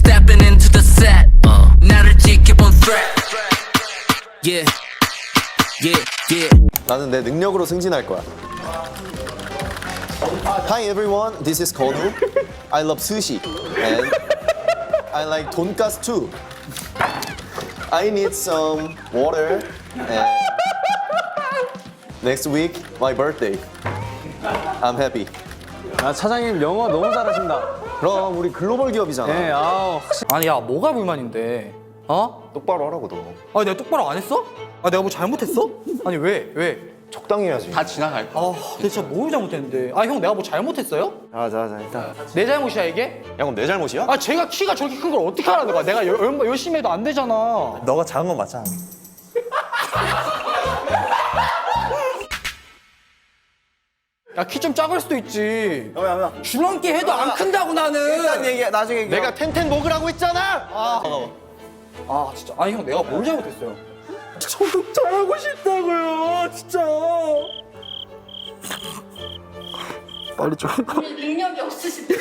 stepping into the set. 나를 지켜본 threat. Yeah, yeah, yeah. 나는 내 능력으로 승진할 거야. Hi everyone, this is Konu. I love sushi and I like 돈가스 too. I need some water and next week my birthday. I'm happy. 아, 차장님 영어 너무 잘하신다. 그럼 우리 글로벌 기업이잖아. 네, 아, 아니 야 뭐가 불만인데? 어? 똑바로 하라고 너. 아 내가 똑바로 안 했어? 아 내가 뭐 잘못했어? 아니 왜? 왜? 적당히 해야지. 다 지나갈 거. 아 내가 진짜 뭘 잘못했는데? 아 형 내가 뭐 잘못했어요? 자자자 일단. 내 잘못이야 이게? 야 그럼 내 잘못이야? 아 제가 키가 저렇게 큰 걸 어떻게 하라는 거야? 내가 열, 얼마 열심히 해도 안 되잖아. 너가 작은 건 맞잖아. 야 키 좀 작을 수도 있지. 줄넘기 해도 안 큰다고 나는. 얘기해 나중에. 내가 텐텐 먹으라고 했잖아. 아 진짜 아니 형 내가 뭘 잘못했어요? 저도 잘하고 싶다고요 진짜. 빨리 좀. 능력이 없으신데.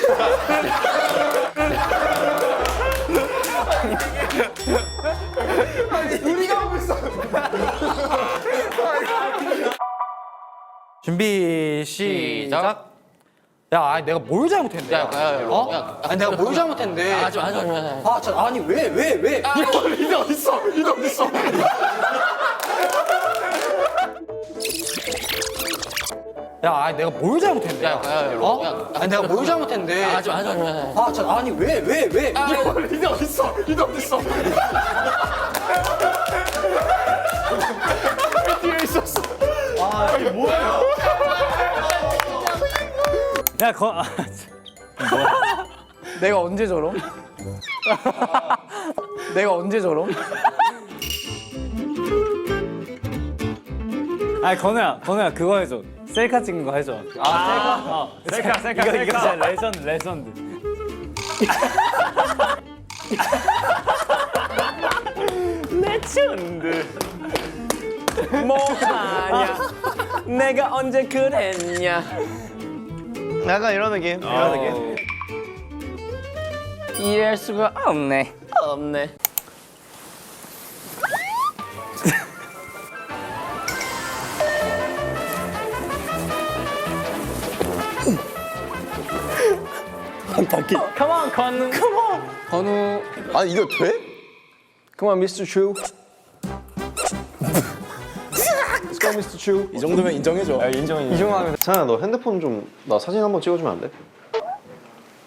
준비 시작. 야, 아니, 내가 뭘 잘못했는데? 야, 야, 야, 어? 아니 내가 뭘 잘못했는데? 아, 좀, 아, 좀, 아, 저, 아니 왜, 왜, 왜? 이거 이게 어딨어? 이거 어딨어? 야, 아니 내가 뭘 잘못했는데? 야, 야, 야, 어? 아니 내가 뭘 잘못했는데? 아, 좀, 아, 좀, 아, 저, 아니 왜, 왜, 왜? 이거 이게 어딨어? 이게 어딨어? 뒤에 있었어. 야, 거, 아, 내가 언제 저럼? 내가 언제 저럼? 아, 건우야, 건우야, 그거 해줘. 셀카 찍은 거 해줘. 아, 셀카? 셀카, 셀카, 이거, 이거 진짜 레전드, 레전드. 레전드. 뭐하냐? 내가 언제 그랬냐? 약간 이런 느낌. 이런 느낌. 이럴 수가 없네. 없네. Come on, 건우. Come on. 건우 아니 이거 돼? Come on, Mr. Chu. Go, Mr. Chu. 이 정도면 인정해줘. 인정, 인정. 인정하면. 찬아, 너 핸드폰 좀 나 사진 한번 찍어주면 안 돼?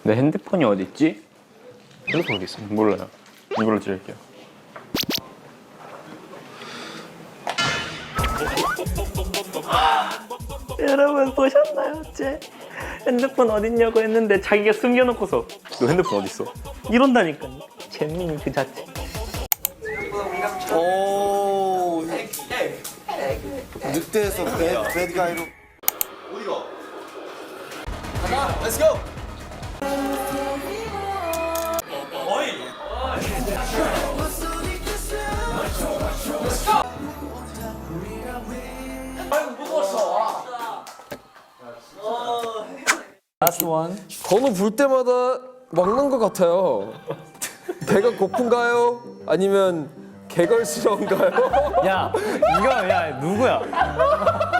내 핸드폰이 어디 있지? 핸드폰 어디 있어? 몰라요. 이걸로 찍을게요. 여러분 보셨나요? 제 핸드폰 어딨냐고 했는데 자기가 숨겨놓고서 너 핸드폰 어디 있어? 이런다니까요. 재민이 그 자체. 오. 늑대에서 배, 배드 가이로. 어디가? 가자, let's go. Last one. 건우 볼 때마다 먹는 것 같아요. 배가 고픈가요? 아니면 개걸스러운가요? 야, 이거, 야, 누구야?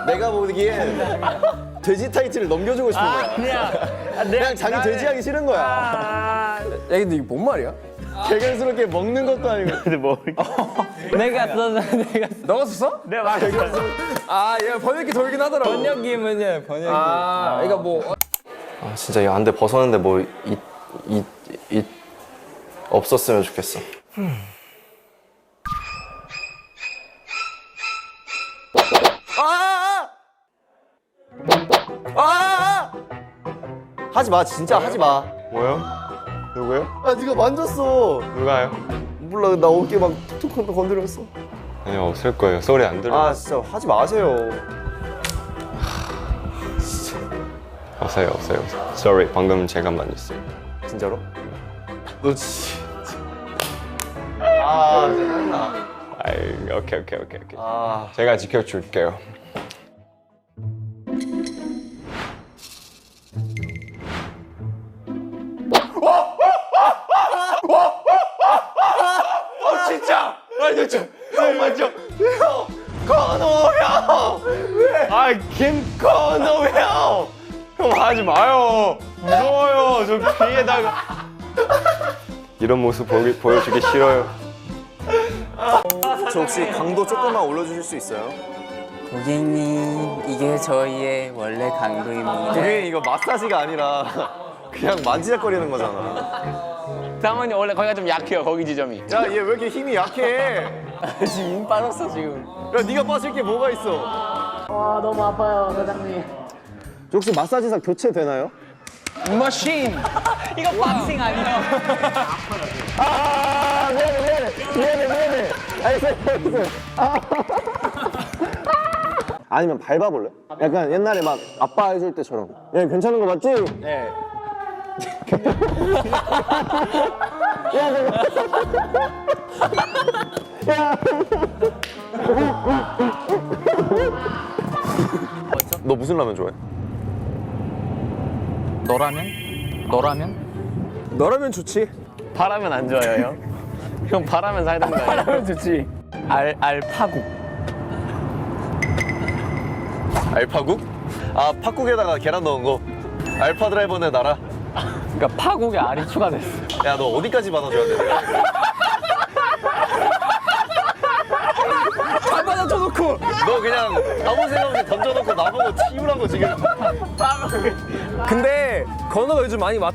내가 보기엔 돼지 타이틀을 넘겨주고 싶은 거야. 그냥, 그냥 자기 돼지하기 싫은 거야. 야 근데 이게 뭔 말이야? 개걸스럽게 먹는 것도 아니고. 근데 뭐 내가 써서 내가 너가 썼어? 내가 말했어. 아 얘가 번역기 돌긴 하더라고. 번역기면요, 번역기. 아, 그러니까 뭐 아, 진짜 이거 안돼 벗었는데 뭐 이 이 이 없었으면 좋겠어. 하지 마, 진짜 하지 마. 뭐요? 누구요? 아, 네가 만졌어. 누가요? 몰라, 나 어깨 막 툭툭 건드렸어. 아니 없을 거예요. 소리 안 들어. 아, 진짜 하지 마세요. 없어요, 없어요. Sorry, 방금 제가 만졌어요. 진짜로? 너 지. 아, 짜증나. 아이, 오케이, 오케이, 오케이, 오케이. 아. 제가 지켜줄게요. 아 김건호 형. 형 하지 마요. 무서워요. 저 귀에다가. 이런 모습 보기, 보여주기 싫어요. 저 혹시 강도 조금만 올려주실 수 있어요? 고객님 이게 저희의 원래 강도입니다. 그게 이거 마사지가 아니라 그냥 만지작거리는 거잖아. 사모님 원래 거기가 좀 약해요. 거기 지점이. 야, 얘 왜 이렇게 힘이 약해? 지금 힘 빠졌어 지금. 야, 네가 빠질 게 뭐가 있어? 와 너무 아파요 사장님. 혹시 마사지사 교체되나요? 머신. 이거 박싱 아니야? 아니면 밟아볼래? 약간 옛날에 막 아빠 해줄 때처럼. 야, 괜찮은 거 맞지? 네. 너 무슨 라면 좋아해? 너라면? 너라면? 너라면 좋지. 바라면 안 좋아요, 형. 형 바라면 살던 거 아니야? 너라면 좋지. 알 알파국. 알파국? 아, 팥국에다가 계란 넣은 거. 알파 드라이버네 나라. 그러니까 파국에 알이 추가됐어. 야, 너 어디까지 받아줘야 돼? 잘 받아줘놓고. 너 그냥 아무 생각 없이 던져놓고 나보고 치우라고 지금. 근데 건우가 요즘 많이 맞.